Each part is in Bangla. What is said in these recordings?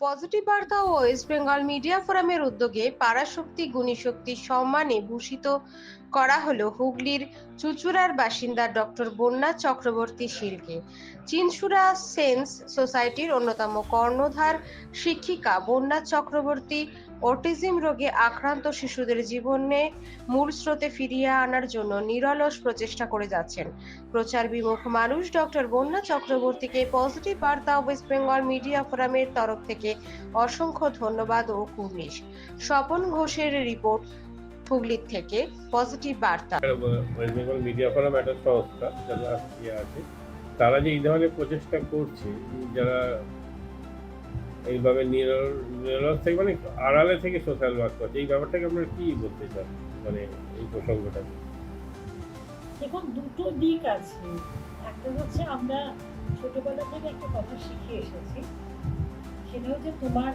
পজিটিভ বার্তা ও ওয়েস্ট বেঙ্গল মিডিয়া ফোরামের উদ্যোগে পাড়াশক্তি গুণীশক্তি, সম্মানে ভূষিত করা হলো হুগলির চুচুড়ার বাসিন্দা ডক্টর বন্যা চক্রবর্তী শীলকে চিনসুরা সেন্স সোসাইটির অন্যতম কর্ণধার শিক্ষিকা বন্যা চক্রবর্তী অটিজম রোগে আক্রান্ত শিশুদের জীবনে মূল স্রোতে ফিরিয়ে আনার জন্য নিরলস প্রচেষ্টা করে যাচ্ছেন। প্রচার বিমুখ মানুষ ডক্টর বন্যা চক্রবর্তীকে পজিটিভ বার্তা ওয়েস্ট বেঙ্গল মিডিয়া ফোরামের তরফ থেকে অসংখ্য ধন্যবাদ ও কুর্নিশ। স্বপন ঘোষের রিপোর্ট হুগলির থেকে, পজিটিভ বার্তা। মিডিয়া ফোরাম একটা সংস্থা যারা ইয়ে আছে, তারা যে এই ধরনের প্রচেষ্টা করছে, যারা এইভাবে নিরল- নিরলস থেকে মানে আড়ালে থেকে সোশ্যাল ওয়ার্ক করছে। এই ব্যাপারটাকে আপনারা কি বলতে চান? মানে এই প্রসঙ্গটা। দেখুন দুটো দিক আছে। একটা হচ্ছে আমরা ছোটবেলা থেকে একটা কথা শিখে এসেছি। সেটা হচ্ছে তোমার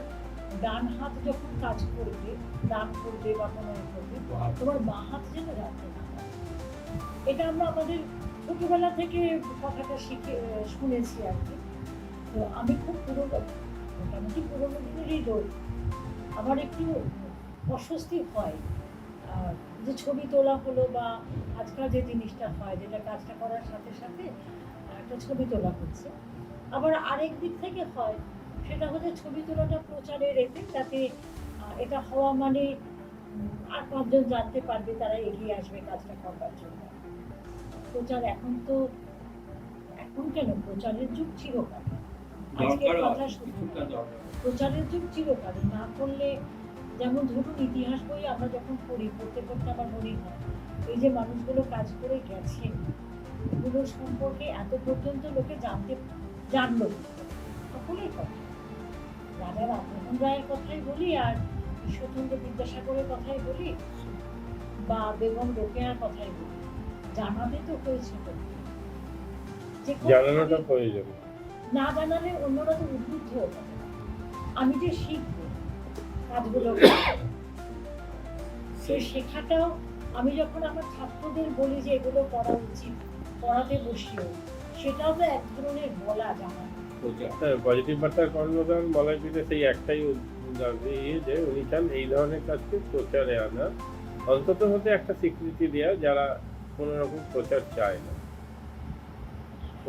ডান হাত যখন কাজ করবে দান করবে বা কোনো করবে তোমার বাঁ হাত যেন রাখতে না এটা আমরা আমাদের ছোটবেলা থেকে কথাটা শিখে শুনেছি আর কি। তো আমি খুব পুরোনো মোটামুটি পুরোনো দিনেরই লোক আমার একটু অস্বস্তি হয়। যে ছবি তোলা হলো বা আজকাল যে জিনিসটা হয়, যেটা কাজটা করার সাথে সাথে একটা ছবি তোলা হচ্ছে। আবার আরেক দিক থেকে হয়, সেটা হচ্ছে ছবি তোলাটা প্রচারের এতে যাতে এটা হওয়া মানে আর পাঁচজন জানতে পারবে তারা এগিয়ে আসবে কাজটা করবার জন্য। প্রচার এখন তো, এখন কেন? প্রচারের যুগ চিরকাল। আজকের কথা প্রচারের যুগ চিরকাল না করলে যেমন ধরুন ইতিহাস বই আমরা যখন পড়ি পড়তে পড়তে আমার মনে হয় এই যে মানুষগুলো কাজ করে গেছেন এগুলো সম্পর্কে এত পর্যন্ত লোকে জানতে জানলো সকলের কথা। রাজা রামমোহন রায়ের কথাই বলি আর ঈশ্বরচন্দ্র বিদ্যাসাগরের কথাই বলি বা বেগম রোকেয়ার কথাই বলি। জানাতে তো হয়েছে জানানোটা প্রয়োজন। না জানালে অন্যরা তো উদ্বুদ্ধ আমি যে শিখব কাজগুলো, সেই শেখাটাও আমি যখন আমার ছাত্রদের বলি যে এগুলো করা উচিত, পড়াতে বসিও, সেটাও তো এক ধরনের বলা জানা। সেই একটাই দাবি যে উনি চান এই ধরনের প্রচারে অন্তত হতে একটা স্বীকৃতি দেওয়া যারা কোনো রকম প্রচার চায় না।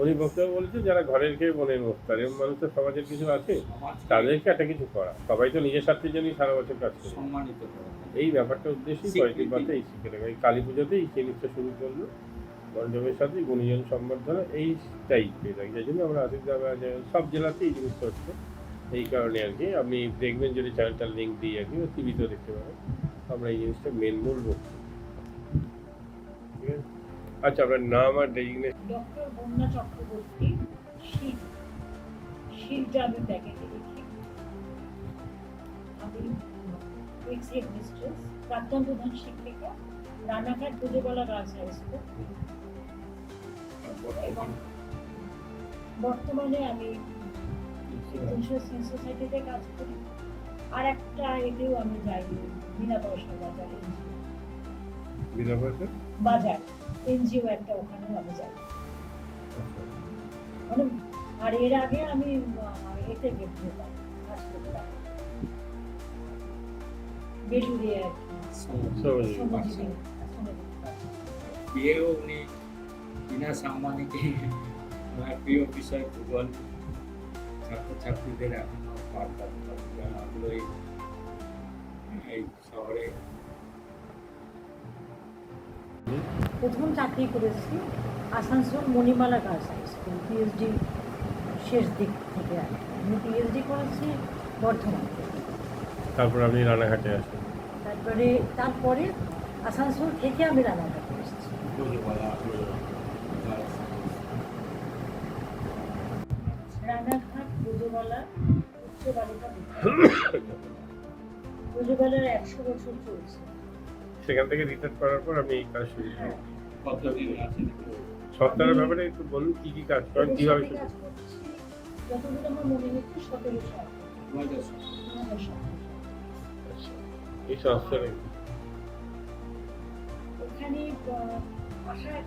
উনি বক্তব্য বলেছে যারা ঘরের খেয়ে মনের মুক্তার এরকম মানুষ তো সমাজের কিছু আছে তাদেরকে একটা কিছু করা। সবাই তো নিজের স্বার্থের জন্যই সারা বছর কাজ করে। সম্মানিত এই ব্যাপারটা উদ্দেশ্যই স্বীকৃতি। পজিটিভ এই শিখে রাখা এই কালী পুজোতে এই জিনিসটা শুরু করল। মণ্ডপের সাথে গুণীজন সম্বর্ধনা এই টাইপের। যাই জন্য আমরা আশিক সব জেলাতেই এই জিনিসটা হচ্ছে। এই কারণে আর কি আপনি দেখবেন যদি চ্যানেলটার লিঙ্ক দিই আর কি টিভিতেও দেখতে পাবেন। আমরা এই জিনিসটা মেন মূল আছে আচ্ছা আপনার নাম আর ডেজিগনেশন ডক্টর বন্যা চক্রবর্তী শীত শীতটা আমি প্যাকেটে রেখি আমি এক্স হেডমিস্ট্রেস প্রাক্তন প্রধান শিক্ষিকা রানাঘাট দুজবেলা গার্লস হাই স্কুল এবং বর্তমানে আমি সোসাইটিতে কাজ করি। আর একটা এতেও আমি যাই বিনা পয়সা বাজার। বিনা পয়সা বাজার। এনজিও একটা ওখানেও আমি যাই মানে আর এর আগে আমি এতে গেছিলাম হাসপাতাল। বেলুড়ে আর কি। বিয়েও উনি বিনা সাম্মানিকে আমার প্রিয় বিষয় ভূগোল ছাত্রছাত্রীদের এখনও আগ্রহী। এই শহরে প্রথম চাকরি করেছি Asansol Manimala girls high school PhD শেষ দিক থেকে আর আমি পিএইচডি করেছি বর্ধমান। তারপর আপনি রানাঘাটে আসেন। তারপরে তারপরে আসানসোল থেকে আমি রানাঘাটে এসেছি। রানাঘাট পুজোবেলা উচ্চ বালিকা বিদ্যালয়। পুজোবেলার একশো বছর চলছে। সেখান থেকে রিটার্ন করার পর আমি এই কাজ শুরু করি। সপ্তাহের ব্যাপারে একটু বলুন কি কি কাজ করেন কীভাবে। আচ্ছা, এই সংস্থানে ওখানে আসার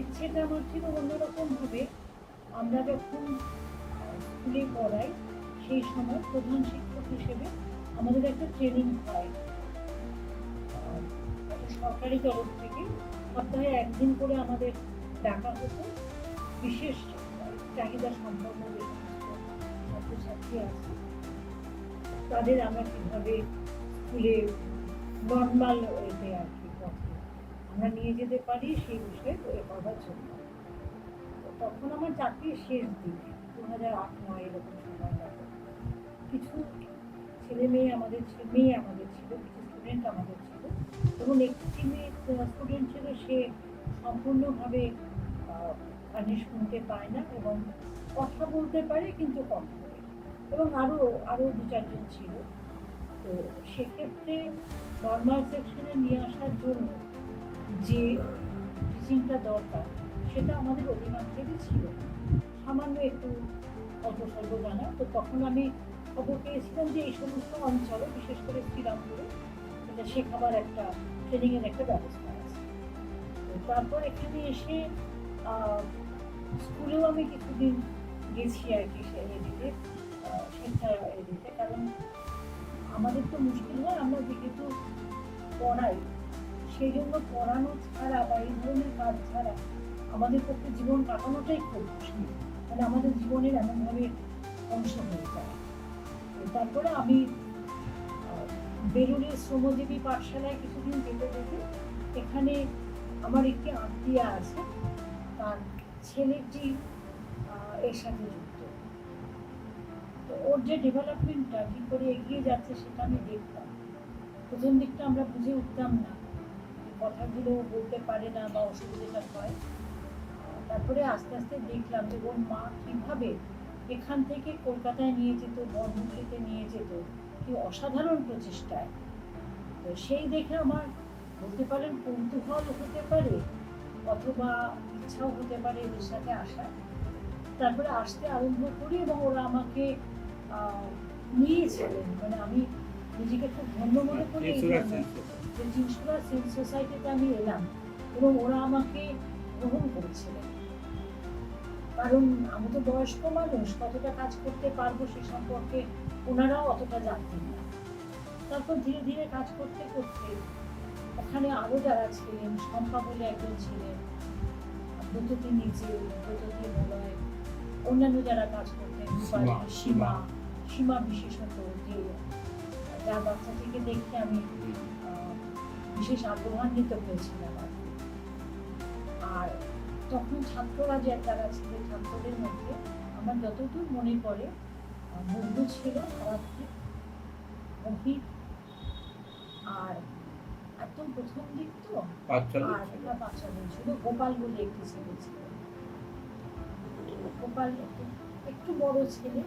ইচ্ছেটা আমার ছিল অন্যরকম ভাবে আমরা যখন স্কুলে পড়াই সেই সময় প্রধান শিক্ষক হিসেবে আমাদের একটা ট্রেনিং হয়। সরকারি তরফ থেকে সপ্তাহে একদিন করে আমাদের ডাকা হতো। বিশেষ চাহিদা সম্পন্ন যে সমস্ত ছাত্রছাত্রী আছে। তাদের আমরা কীভাবে স্কুলে নর্মাল ওয়েতে আর কি আমরা নিয়ে যেতে পারি সেই বিষয়ে করার জন্য। তখন আমার চাকরির শেষ দিক দু হাজার আট, নয় এরকম সময় হবে কিছু ছেলে মেয়ে আমাদের মেয়ে আমাদের ছিল, কিছু স্টুডেন্ট আমাদের এবং একটি মেয়ে স্টুডেন্ট ছিল সে সম্পূর্ণভাবে মানে শুনতে পায় না এবং কথা বলতে পারে কিন্তু কম করে। এবং আরও আরও দু চারজন ছিল। তো সেক্ষেত্রে নর্মাল সেকশনে নিয়ে আসার জন্য যে টিচিংটা দরকার, সেটা আমাদের অধিকাংশেরই ছিল। সামান্য একটু অল্প স্বল্প জানা। তো তখন আমি খবর পেয়েছিলাম যে এই সমস্ত অঞ্চলে, বিশেষ করে শ্রীরামপুরে এটা শেখাবার একটা ট্রেনিংয়ের একটা ব্যবস্থা আছে। তারপর এখানে এসে স্কুলেও আমি কিছুদিন গেছি আর কি এদিকে শিক্ষা এদিকে। কারণ আমাদের তো মুশকিল হয়, আমরা যেহেতু পড়াই সেই জন্য পড়ানো ছাড়া বা এই ধরনের কাজ ছাড়া আমাদের পক্ষে জীবন কাটানোটাই খুব মুশকিল। মানে আমাদের জীবনের এমনভাবে অংশ হয়ে যায়। তারপরে আমি বেলুড়ের শ্রমজীবী পাঠশালায় কিছুদিন যেতে যেতে এখানে আমার একটি আত্মীয়া আছে, তার ছেলেটি এর সাথে যুক্ত। তো ওর যে ডেভেলপমেন্টটা কী করে এগিয়ে যাচ্ছে সেটা আমি দেখতাম। প্রথম দিকটা আমরা বুঝে উঠতাম না কথাগুলো বলতে পারে না বা অসুবিধাটা হয়। তারপরে আস্তে আস্তে দেখলাম যে ওর মা কীভাবে এখান থেকে কলকাতায় নিয়ে যেত বর্ধমানে নিয়ে যেত। কি অসাধারণ প্রচেষ্টায়। তো সেই দেখে আমার বলতে পারেন কৌতূহল হতে পারে অথবা ইচ্ছাও হতে পারে এদের সাথে আসা তারপরে আসতে আরম্ভ করি এবং ওরা আমাকে নিয়েছিলেন মানে আমি নিজেকে খুব ধন্য মনে করি এই তেসরা জন্য যে জিনসুরা সিভিল সোসাইটিতে আমি এলাম এবং ওরা আমাকে গ্রহণ করেছিলেন কারণ আমি তো বয়স্ক মানুষ কতটা কাজ করতে পারব সে সম্পর্কে ওনারাও অতটা জানতেন না। তারপর ধীরে ধীরে কাজ করতে করতে ওখানে আরও যারা ছিলেন শম্পা বলে একজন ছিলেন ব্রততী নিজে ব্রততী মলয় অন্যান্য যারা কাজ করতেন সীমা, সীমা বিশেষত যে যার বাচ্চাটিকে দেখে আমি বিশেষ আগ্রহান্বিত হয়েছিলাম আর আর তখন ছাত্ররা যে যারা ছিল ছাত্রদের মধ্যে আমার যতদূর মনে পড়ে বন্ধু ছিল মোহিত আর একদম প্রথম দিক তো আর। একটা বাচ্চাদের ছিল। গোপাল বলে একটি ছেলে ছিল। গোপাল একটু বড় ছেলে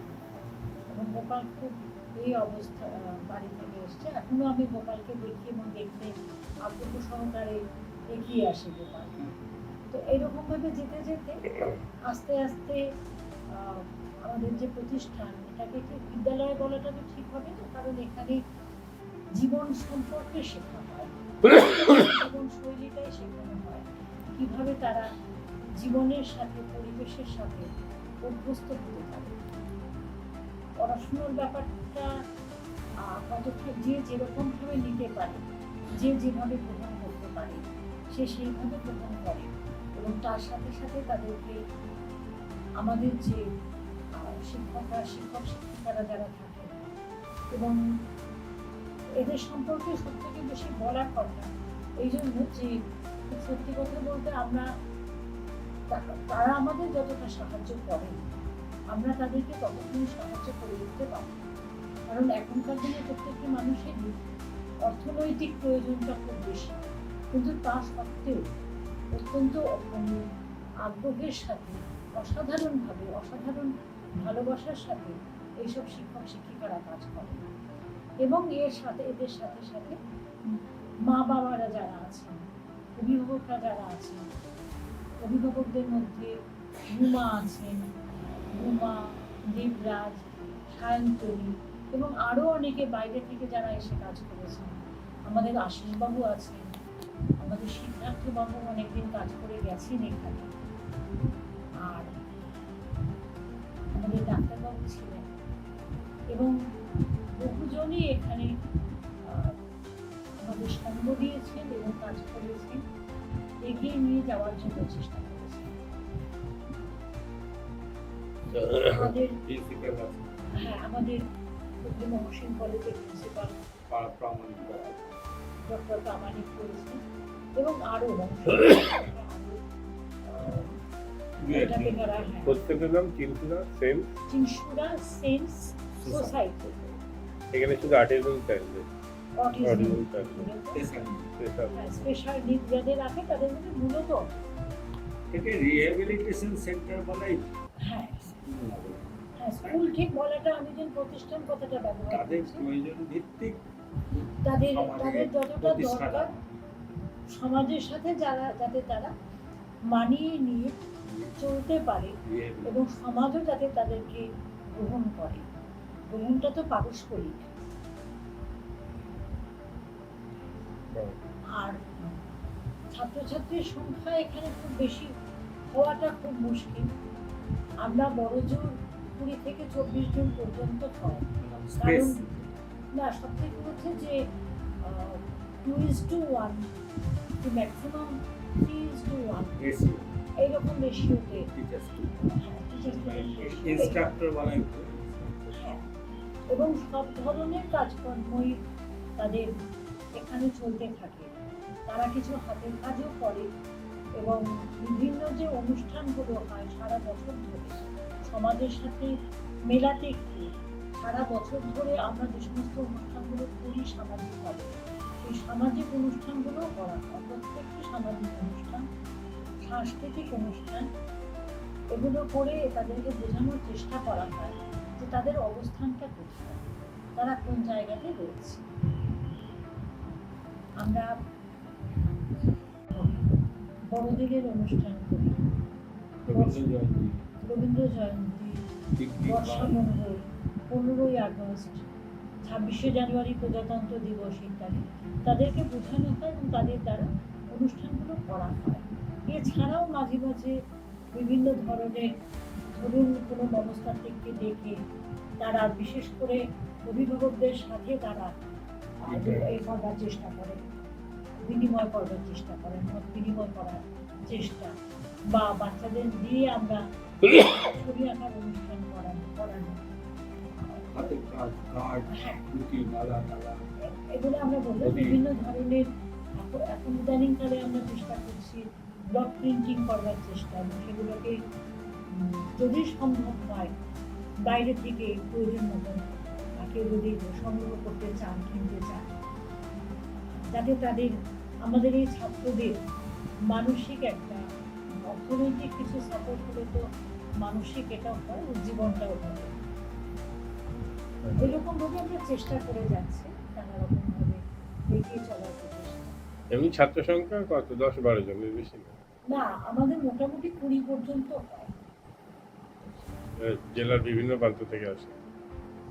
এবং গোপাল খুব এই অবস্থা বাড়ি থেকে এসছে। এখনও আমি গোপালকে দেখি এবং দেখতে আগ্রহ সহকারে এগিয়ে আসে গোপাল। তো এইরকম ভাবে যেতে যেতে আস্তে আস্তে আহ, আমাদের যে প্রতিষ্ঠান এটাকে ঠিক বিদ্যালয় বলাটা তো ঠিক হবে না, কারণ এখানে জীবন সম্পর্কে শেখা হয় জীবন শৈলীটাই শেখানো হয়। কীভাবে তারা জীবনের সাথে, পরিবেশের সাথে অভ্যস্ত হতে পারে। পড়াশুনোর ব্যাপারটা কতটা যে যেরকম ভাবে নিতে পারে, যে যেভাবে গ্রহণ করতে পারে, সে সেইভাবে গ্রহণ করে। এবং তার সাথে সাথে তাদেরকে আমাদের যে শিক্ষকরা শিক্ষক শিক্ষিকারা যারা থাকে এবং এদের সম্পর্কে সব থেকে বেশি বলার কথা এই জন্য যে সত্যি কথা বলতে আমরা তারা আমাদের যতটা সাহায্য করে। আমরা তাদেরকে ততক্ষণই সাহায্য করে। উঠতে পারি কারণ এখনকার দিনে প্রত্যেকটি মানুষেরই অর্থনৈতিক প্রয়োজনটা খুব বেশি কিন্তু তা সত্ত্বেও অত্যন্ত আগ্রহের সাথে অসাধারণভাবে। অসাধারণ ভালোবাসার সাথে এইসব শিক্ষক শিক্ষিকারা কাজ করে। এবং এর সাথে, এদের সাথে সাথে মা বাবারা যারা আছেন, অভিভাবকরা যারা আছেন, অভিভাবকদের মধ্যে রুমা আছেন রুমা দেবরাজ, সায়ন্তনী এবং আরও অনেকে বাইরে থেকে যারা এসে কাজ করেছেন। আমাদের আশিসবাবু আছেন, আমাদের সিদ্ধার্থবাবু অনেকদিন কাজ করে গেছেন এখানে। আর আমাদের ডাক্তারবাবু ছিলেন। এবং বহুজনই এখানে আমাদের সঙ্গ দিয়েছেন এবং কাজ করেছেন। এগিয়ে নিয়ে যাওয়ার জন্য চেষ্টা করেছেন। আমাদের হ্যাঁ আমাদের মহসিন কলেজের প্রিন্সিপাল ডক্টর প্রামাণিক করেছেন এবং আরও। প্রত্যেকের নাম চিন্তুরা সেম চিনসুরা সেন্স সোসাইটি। এখানে শুধু আর্টিজেন থাকবে অটিজম। অটিজম থাকবে স্পেশাল। নিড যাদের আছে তাদের মধ্যে মূলত। একে রিহ্যাবিলিটেশন সেন্টার বলাই হ্যাঁ। হ্যাঁ স্কুল ঠিক বলাটা আমি যেন প্রতিষ্ঠান কথাটা ব্যবহার তাদের প্রয়োজন ভিত্তিক তাদের তাদের যতটা দরকার সমাজের সাথে যারা যাতে তারা মানিয়ে নিয়ে চলতে পারে এবং সমাজও যাতে তাদেরকে গ্রহণ করে। গ্রহণটা তো পারস্পরিক। আর ছাত্রছাত্রীর সংখ্যা এখানে খুব বেশি হওয়াটা খুব মুশকিল। আমরা বড় জোর কুড়ি থেকে চব্বিশ জন পর্যন্ত হয়। স্পেস না সব থেকে হচ্ছে যে two is two one maximum three is two one এইরকম রেশিওতে ইনস্ট্রাক্টর এবং সব ধরনের কাজকর্মই তাদের এখানে চলতে থাকে। তারা কিছু হাতের কাজও করে এবং বিভিন্ন যে অনুষ্ঠানগুলো হয় সারা বছর ধরে সমাজের সাথে মেলাতে গিয়ে সারা বছর ধরে আমরা যে সমস্ত অনুষ্ঠানগুলো করি সামাজিকভাবে সেই সামাজিক অনুষ্ঠানগুলো করা হয়। প্রত্যেকটি সামাজিক অনুষ্ঠান সাংস্কৃতিক অনুষ্ঠান এগুলো করে তাদেরকে বোঝানোর চেষ্টা করা হয় যে তাদের অবস্থানটা কোথায় তারা কোন জায়গাতে রয়েছে। আমরা বড়দিনের অনুষ্ঠান করি রবীন্দ্র জয়ন্তী। বর্ষামঙ্গল পনেরোই আগস্ট ছাব্বিশে জানুয়ারি প্রজাতন্ত্র দিবস ইত্যাদি। তাদেরকে বোঝানো হয় এবং তাদের দ্বারা অনুষ্ঠানগুলো করা হয়। এছাড়াও মাঝে মাঝে বিভিন্ন ধরনের ধরুন কোনো মনস্তাত্ত্বিককে ডেকে তারা বিশেষ করে অভিভাবকদের সাথে তারা এই করবার চেষ্টা করে বিনিময় করবার চেষ্টা করেন মত বিনিময় করার চেষ্টা বা বাচ্চাদের দিয়ে আমরা ছবি আঁকার অনুষ্ঠান করানো করানো। হ্যাঁ। এগুলো আমরা বললাম অতি- বিভিন্ন ধরনের এখন ইদানিংকালে আমরা চেষ্টা করছি ব্লক প্রিন্টিং করবার চেষ্টা এবং সেগুলোকে যদি সম্ভব হয় বাইরে থেকে প্রয়োজন মতন কেউ যদি সংগ্রহ করতে চান কিনতে চান যাতে তাদের আমাদের এই ছাত্রদের মানসিক একটা অর্থনৈতিক কিছু সাপোর্ট হলে তো মানসিক এটাও হয় উজ্জীবনটাও হয়। এরকম ভাবে আমরা চেষ্টা করে যাচ্ছি নানা রকম ভাবে এগিয়ে চলার চেষ্টা এমনি ছাত্র সংখ্যা কত? দশ বারো জন বেশি না। না আমাদের মোটামুটি কুড়ি পর্যন্ত হয়। জেলার বিভিন্ন প্রান্ত থেকে আসে।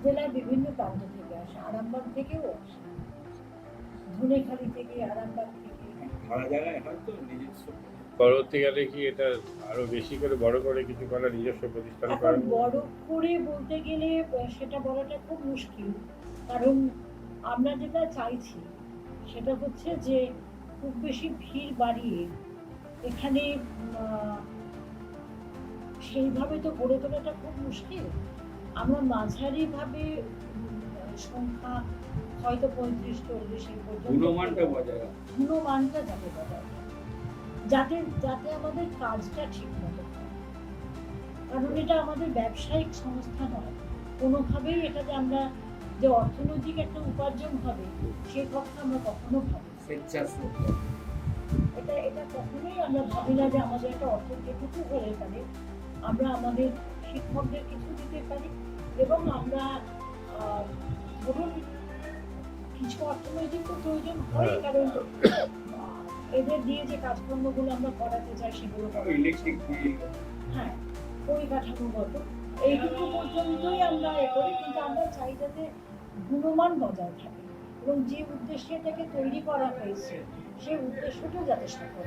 জেলার বিভিন্ন প্রান্ত থেকে আসে আরামবাগ থেকেও আসে। ধনেখালি থেকে আরামবাগ থেকে। সারা জায়গায় হয়তো নিজস্ব। পরবর্তীকালে কি এটা আরও বেশি করে বড় করে কিছু করার নিজস্ব প্রতিষ্ঠান বড় করে বলতে গেলে সেটা বলাটা খুব মুশকিল। কারণ আমরা যেটা চাইছি সেটা হচ্ছে যে খুব বেশি ভিড় বাড়িয়ে এখানে সেইভাবে তো গড়ে তোলাটা খুব মুশকিল। আমরা মাঝারিভাবে সংখ্যা হয়তো পঁয়ত্রিশ চল্লিশ এই পর্যন্ত গুণমানটা যাতে বজায় যাতে যাতে আমাদের কাজটা ঠিক মতো হয়। কারণ এটা আমাদের ব্যবসায়িক সংস্থা নয়। কোনোভাবেই এটা যে আমরা যে অর্থনৈতিক একটা উপার্জন হবে সে কথা আমরা কখনো ভাবি। এটা এটা কখনোই আমরা ভাবি না যে আমাদের একটা অর্থ যেটুকু হলে পারে আমরা আমাদের শিক্ষকদের কিছু দিতে পারি এবং আমরা ধরুন কিছু অর্থনৈতিক তো প্রয়োজন হয় হ্যাঁ। কারণ এদের দিয়ে যে কাজকর্মগুলো আমরা করাতে চাই সেগুলো। ইলেকট্রিক বিল হ্যাঁ পরিকাঠামোগত এইটুকু পর্যন্তই আমরা এ করি কিন্তু আমরা চাই যাতে গুণমান বজায় থাকে এবং যে উদ্দেশ্যে এটাকে তৈরি করা হয়েছে সেই উদ্দেশ্যটা যাতে সফল।